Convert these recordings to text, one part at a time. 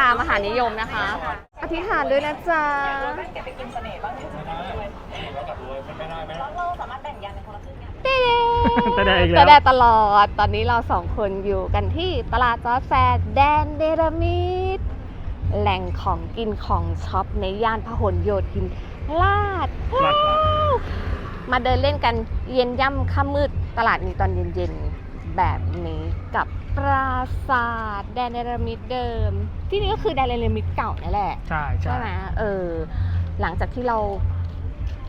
ตามหานิยมนะคะ อธิษฐานด้วยนะจ๊ะเก็บไปกินเสน่ห์บ้างเราสามารถแบ่งยันในคนละครึ่งเนี่ยเต้แต่ได้อีกแต่แล้วได้ตลอด ตอนนี้เราสองคนอยู่กันที่ตลาดจอร์จแฟร์แดนเดรมิดแหล่งของกินของช็อปในย่านพหลโยธินลาดพลาดพร้าวร้าว มาเดินเล่นกันเย็นย่ำค่ำมืดตลาดนี้ตอนเย็นๆ แบบนี้กับ ปราสาทแดนเดรมิดเดิม ที่นี่ก็คือแดนเดรมิดเก่านั่นแหละใช่ใช่ใช่ไหมเออหลังจากที่เรา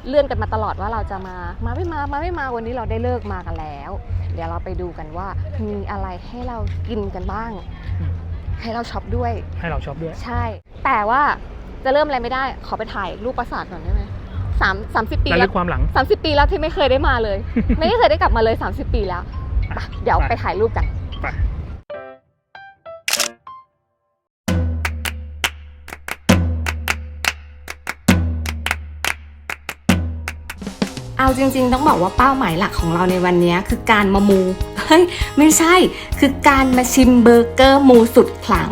เลื่อนกันมาตลอดว่าเราจะมา มาไม่มา มาไม่มา วันนี้เราได้เลิกมากันแล้ว เดี๋ยวเราไปดูกันว่ามีอะไรให้เรากินกันบ้าง ให้เราช็อปด้วย ให้เราช็อปด้วย ใช่ แต่ว่าจะเริ่มอะไรไม่ได้ ขอไปถ่ายรูปปราสาทก่อนได้ไหมสามสามสิบปีระแล้ลึวกความหลังสามสิบปีแล้วที่ไม่เคยได้มาเลย ไม่ได้เคยได้กลับมาเลยสามสิบปีแล้วไปเดี๋ยวไปถ่ายรูปกันไป เอาจริงๆ ต้องบอกว่าเป้าหมายหลักของเราในวันนี้คือการมามูเฮ้ยไม่ใช่คือการมาชิมเบอร์เกอร์มูสุดขลัง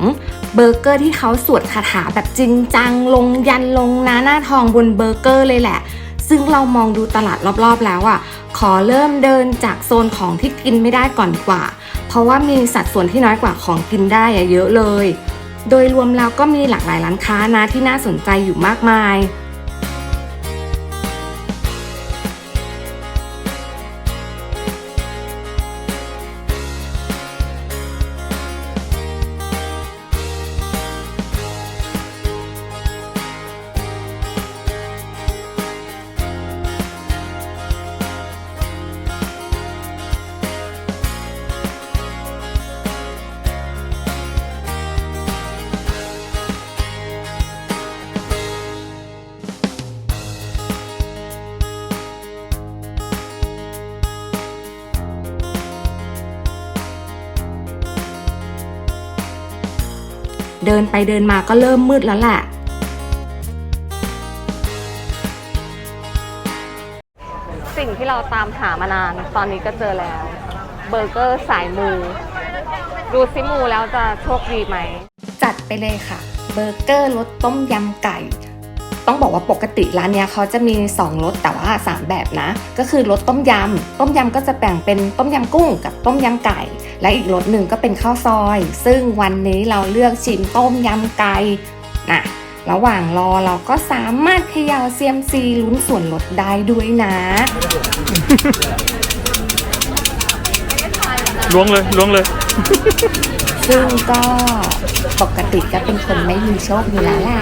เบอร์เกอร์ที่เขาสวดคาถาแบบจริงจัง ลงยันลงหน้าหน้าทองบนเบอร์เกอร์เลยแหละ ซึ่งเรามองดูตลาดรอบๆแล้วอะ่ะขอเริ่มเดินจากโซนของที่กินไม่ได้ก่อนดีกว่า เพราะว่ามีสัดส่วนที่น้อยกว่าของกินได้อะเยอะเลย โดยรวมแล้วก็มีหลากหลายร้านค้านะที่น่าสนใจอยู่มากมาย เดินไปเดินมาก็เริ่มมืดแล้วแหละสิ่งที่เราตามหามานาน ตอนนี้ก็เจอแล้ว เบอร์เกอร์สายมู ดูซิมูแล้วจะโชคดีไหม จัดไปเลยค่ะ เบอร์เกอร์รสต้มยำไก่ ต้องบอกว่าปกติร้านเนี้ยเขาจะมี 2รสแต่ว่า 3 แบบนะ ก็คือรสต้มยำต้มยำก็จะแบ่งเป็นต้มยำกุ้งกับต้มยำไก่ และอีกรสหนึ่งก็เป็นข้าวซอย ซึ่งวันนี้เราเลือกชิมต้มยำไก่นะระหว่างรอเราก็สามารถเขย่าเซียมซีลุ้นส่วนลดได้ด้วยนะล้วงเลยล้วงเลย ซึ่งก็ปกติก็เป็นคนไม่มีโชคอยู่แล้วแหละ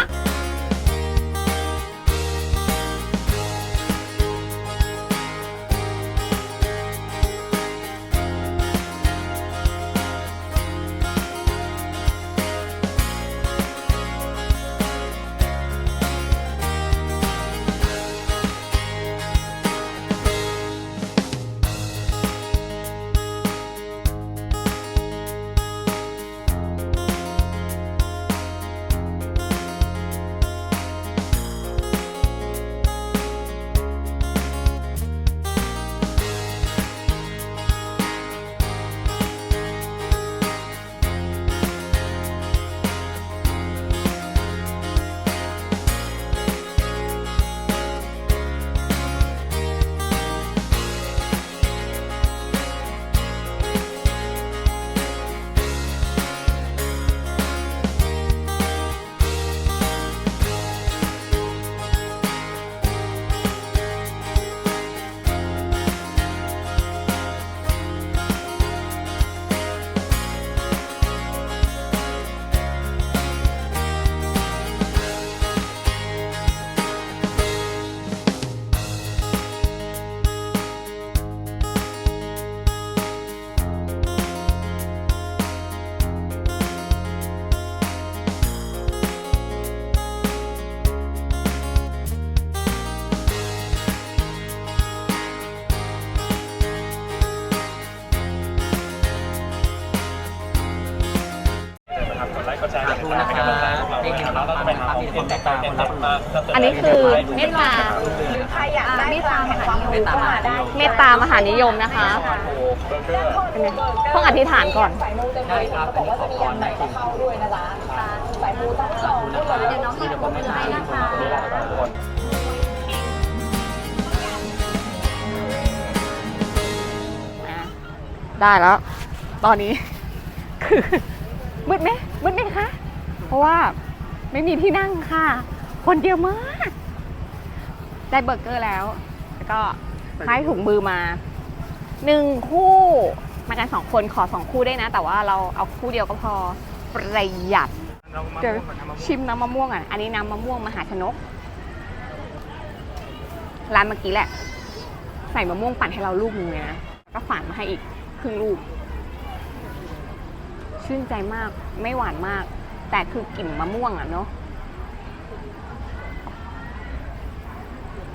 ดูนะคะในเกมต่องไปนะครับมีคนเมตตาคนรับมาอันนี้คือเมตตาใครอยากได้ความแห่งความรู้ก็มาได้เมตตามหานิยมนะคะต้องอธิษฐานก่อนสายมูเต็มเลยเขาบอกว่าจะมียันไหนก็เข้าด้วยนะจ๊ะสายมูต้องเข้าด้วยเดี๋ยวน้องหยิบมือให้นะคะได้แล้ว ตอนนี้คือ มืดไหมมืดไหมคะ เพราะว่าไม่มีที่นั่งค่ะ คนเยอะมาก ได้เบอร์เกอร์แล้ว แล้วก็ให้ถุงมือมาหนึ่งคู่มากันสองคนขอสองคู่ได้นะ แต่ว่าเราเอาคู่เดียวก็พอประหยัดเดี๋ยวม่วงก่อนชิมน้ำมะม่วงอะ อันนี้น้ำมะม่วงมหาชนก ร้านเมื่อกี้แหละ ใส่มะม่วงปั่นให้เราลูกนึงเลยนะก็ฝานมาให้อีกครึ่งลูก ชื่นใจมาก ไม่หวานมาก แต่คือกลิ่นมะม่วงอะเนาะ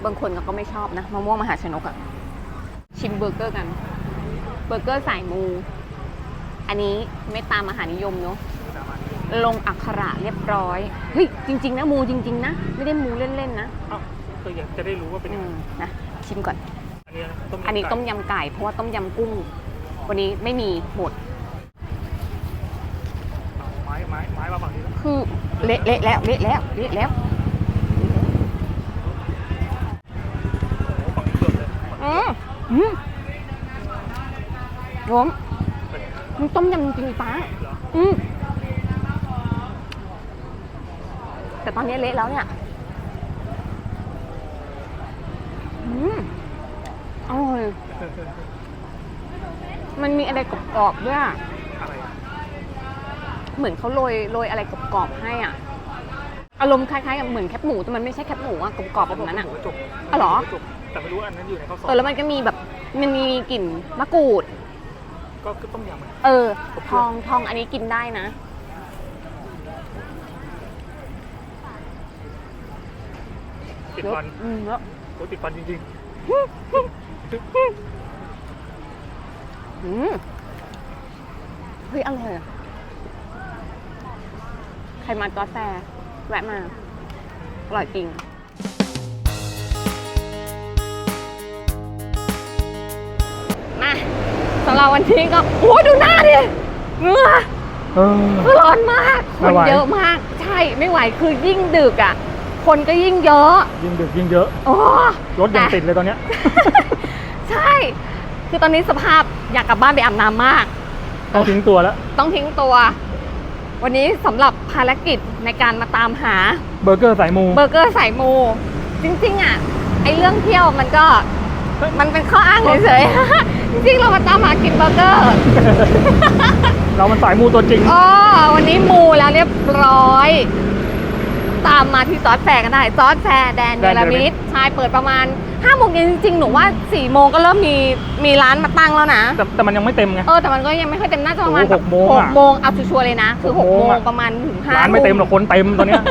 บางคนก็ไม่ชอบนะมะม่วงมหาชนกอะชิมเบอร์เกอร์กัน เบอร์เกอร์สายมู อันนี้ไม่ตามมหานิยมเนาะ ลงอักขระเรียบร้อย เฮ้ย จริง ๆ นะมูจริง ๆ นะ ไม่ได้มูเล่น ๆ นะเอ้าก็อยากจะได้รู้ว่าเป็นอืยังไงมนะชิมก่อน อันนี้ต้มอันนี้ต้มยำไก่เพราะว่าต้มยำกุ้ง วันนี้ไม่มีหมด ไม้ไม้ไม้มาฝั่งนี้แล้วคือเละเละแล้วเละแล้วเละแล้วฝั่งนี้เกือบเลยอืมอืมรวมมันต้มยำจริงๆป้าเหรออืมแต่ตอนนี้เละแล้วเนี่ยอืมอร่อยมันมีอะไรกรอบๆด้วยอะอะไรอะ เหมือนเขาโรยโรยอะไรกรอบๆให้อะอารมณ์คล้ายๆกับเหมือนแคบหมูแต่มันไม่ใช่แคบหมูอะกรอบๆแบบนั้นอะหมูกระจกอ๋อเหรอมูกระจกแต่ไม่รู้อันนั้นอยู่ในข้าวซอเออแล้วมันก็มีแบบมันมีกลิ่นมะกรูด ก็คือต้มยำอะเออ ทองทองอันนี้กินได้นะติดฟันอืมแล้วโอ้ติดฟันจริงอืมเฮ้ยอร่อยอะ ใครมาก็แซ่แวะมา อร่อยจริง มาสำหรับวันนี้ก็โอ้ยดูหน้าดิเหงื่อๆเออ คือร้อนมาก คไม่นไหว เยอะมาก ใช่ไม่ไหวคือยิ่งดึกอะ คนก็ยิ่งเยอะยิ่งดึกยิ่งเยอะโอ้รถยังติดเลยตอนเนี้ย ใช่ คือตอนนี้สภาพอยากกลับบ้านไปอาบน้ำมาก ต้องทิ้งตัวแล้ว ต้องทิ้งตัว วันนี้สำหรับภารกิจในการมาตามหาเบอร์เกอร์สายมูเบอร์เกอร์สายมู จริงๆอะไอเรื่องเที่ยวมันก็มันเป็นข้ออ้างเฉยๆ จริงๆเรามาตามหากินเบอร์เกอร์ เรามันสายมูตัวจริงอ๋อวันนี้มูแล้วเรียบร้อย ตามมาที่ซอสแฟร์กันได้ซอสแฟร์แดนเนแดนเนลลมิมิตดใช่เปิดประมาณ5โมงเย็นจริงๆ หนูว่า4โมงก็เริ่มมีมีร้านมาตั้งแล้วนะ แต่แต่มันยังไม่เต็มไง เออแต่มันก็ยังไม่ค่อยเต็มน่าจะประมาณโอ้โหหกโมงหอะกโมงเอาชัวร์ๆเลยนะ คือห6กโมโมงงอะประมาณถึงห้าร้านไม่เต็มหรอกคนเต็มตอนเนี้ย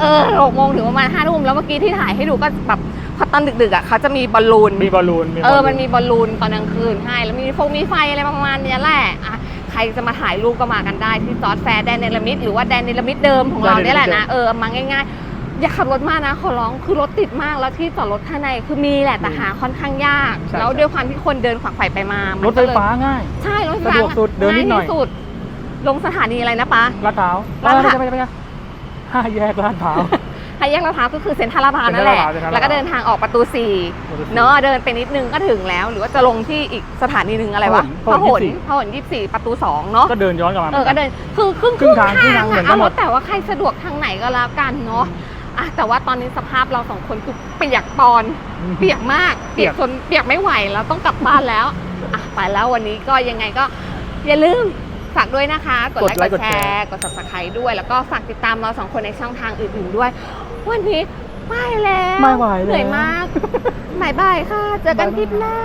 เออหกโมงถึงประมาณห้าทุ่มแล้วเมื่อกี้ที่ถ่ายให้ดูก็แบบพอตอนดึกๆอะเขาจะมีบอลลูนมีบอลลูนเออมันมีบอลลูนตอนกลางคืนให้แล้วมีฟงมีไฟอะไรประมาณเนี้ยแหละอะ ใครจะมาถ่ายรูปก็มากันได้ที่จอร์ดแฟร์แดนเนลมิดหรือว่าแดนเนลมิดเดิมของเราเนี่ยแหละนะเออมาง่ายๆ อย่าขับรถมากนะขอร้องคือรถติดมากแล้วที่จอดรถข้างในคือมีแหละแต่หาค่อนข้างยาก ใช่แล้วด้วยความที่คนเดินขวักไขว่ไปมามันรถไฟก็เลยฟ้าง่าย ใช่รถไฟสะฟ้าดวกสุดเดินนิดหน่อย ง่าที่สุดลงสถานีอะไรนะปะ ลาดพร้าวลาดพร้าวไปไปไปไปห้าแยกลาดพร้าวห้าแยกลาดพร้าวก็คือเซ็นทรัลลาดพร้าวนั่นแหละ เซ็นทรัลลาดพร้าวแล้วก็เดินทางออกประตูสี่ประตูสี่เนาะเดินไปนิดนึงก็ถึงแล้ว หรือว่าจะลงที่อีกสถานีหนึ่งอะไรวะพหลพหล24พหลยี่สี่ประตูสองเนาะ ก็เดินย้อนกลับมาเออก็เดินคือครึ่งครึ่งทางครึ่งทางเหมือนกันอะหมดเอาแต่ว่าใครสะดวกทางไหนก็แล้วกันเนาะอะแต่ว่าตอนนี้สภาพเราสองคนคือเปียกปอน เปียกมาก เปีเปียยกกจนเปียกไม่ไหวแล้วต้องกลับบ้านแล้วอะไปแล้ววันนี้ก็ยังไงก็อย่าลืมฝากด้วยนะคะ กดไลค์กดแชร์ กด subscribe ด้วย แล้วก็ฝากติดตามเราสองคนในช่องทางอื่นๆด้วย วันนี้ไม่แล้วไม่ไหวแล้ว เหนื่อยมากบายบายค่ะ เจอกันคลิปหน้า